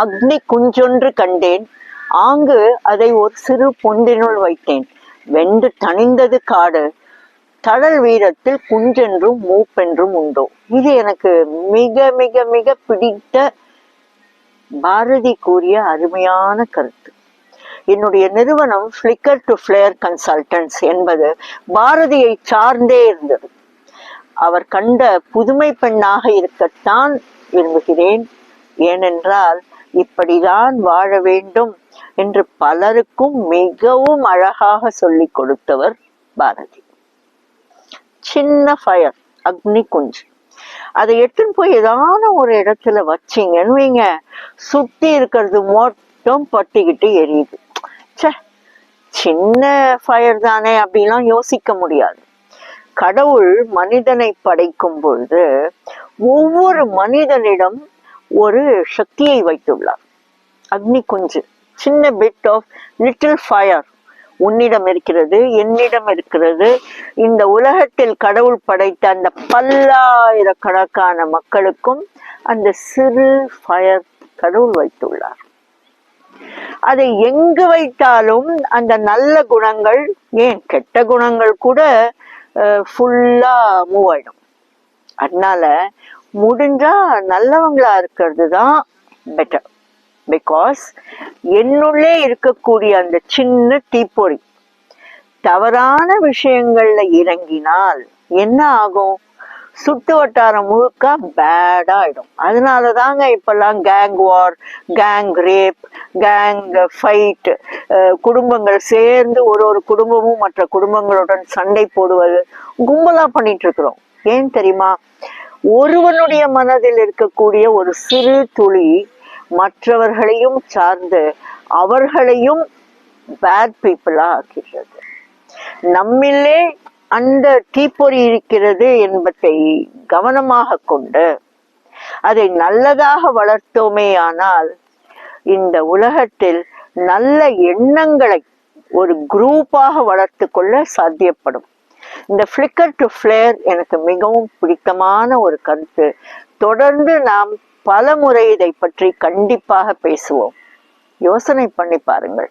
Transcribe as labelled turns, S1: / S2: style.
S1: அக்னி குஞ்சொன்று கண்டேன். ஆங்கு அதை ஒரு சிறு பொந்தினுள் வைத்தேன். வெண்டு தணிந்தது காடு. தடல் வீரத்தில் குஞ்சென்றும் மூப்பென்றும் உண்டோ. இது எனக்கு மிக மிக மிக பிடித்த பாரதி கூறிய அருமையான கருத்து. என்னுடைய நிறுவனம் ஃபிளிக்கர் டு ஃபிளேயர் கன்சல்டன்ஸ் என்பது பாரதியை சார்ந்தே இருந்தது. அவர் கண்ட புதுமை பெண்ணாக இருக்கத்தான் விரும்புகிறேன். ஏனென்றால் இப்படிதான் வாழ வேண்டும் என்று பலருக்கும் மிகவும் அழகாக சொல்லிக் கொடுத்தவர் பாரதி. சின்ன ஃபயர் அக்னி குஞ்சு. அதை எடுத்துன்னு போய் ஏதான ஒரு இடத்துல வச்சீங்கன்னு வைங்க. சுத்தி இருக்கிறது மட்டும் பட்டிக்கிட்டு எரியுது. ச்சே சின்ன ஃபயர் தானே அப்படிலாம் யோசிக்க முடியாது. கடவுள் மனிதனை படைக்கும் பொழுது ஒவ்வொரு மனிதனிடம் ஒரு சக்தியை வைத்துள்ளார். அக்னி குஞ்சு சின்ன பிட் ஆஃப் லிட்டில் ஃபயர் உன்னிடம் இருக்கிறது என்னிடம் இருக்கிறது. இந்த உலகத்தில் கடவுள் படைத்த அந்த பல்லாயிரக்கணக்கான மக்களுக்கும் அந்த சிறு ஃபயர் கடவுள் வைத்துள்ளார். அதை எங்கு வைத்தாலும் அந்த நல்ல குணங்கள் ஏன் கெட்ட குணங்கள் கூட ஃபுல்லா மூவ் ஆயிடும். அதனால முடிஞ்சா நல்லவங்களா இருக்கிறது தான் பெட்டர் பிகாஸ் என்னுள்ளே இருக்கக்கூடிய அந்த சின்ன தீப்பொறி தவறான விஷயங்கள்ல இறங்கினால் என்ன ஆகும்? சுட்டு வட்டாரம் முழுக்க பேடா ஆயிடும். அதனால தாங்க இப்பெல்லாம் gang war gang rape gang fight குடும்பங்கள் சேர்ந்து ஒரு ஒரு குடும்பமும் மற்ற குடும்பங்களுடன் சண்டை போடுவது கும்பலா பண்ணிட்டு இருக்கிறோம். ஏன் தெரியுமா? ஒருவனுடைய மனதில் இருக்கக்கூடிய ஒரு சிறு துளி மற்றவர்களையும் சார்ந்து அவர்களையும் பேட் பீப்புளா ஆக்கிறது நம்மிலே அந்த தீப்பொறி இருக்கிறது என்பதை கவனமாக கொண்டு அதை நல்லதாக வளர்த்தோமே ஆனால் இந்த உலகத்தில் நல்ல எண்ணங்களை ஒரு குரூப்பாக வளர்த்து கொள்ள சாத்தியப்படும். இந்த ஃப்ளிக்கர் டு ஃப்ளேர் எனக்கு மிகவும் பிடித்தமான ஒரு கருத்து. தொடர்ந்து நாம் பல முறை இதை பற்றி கண்டிப்பாக பேசுவோம். யோசனை பண்ணி பாருங்கள்.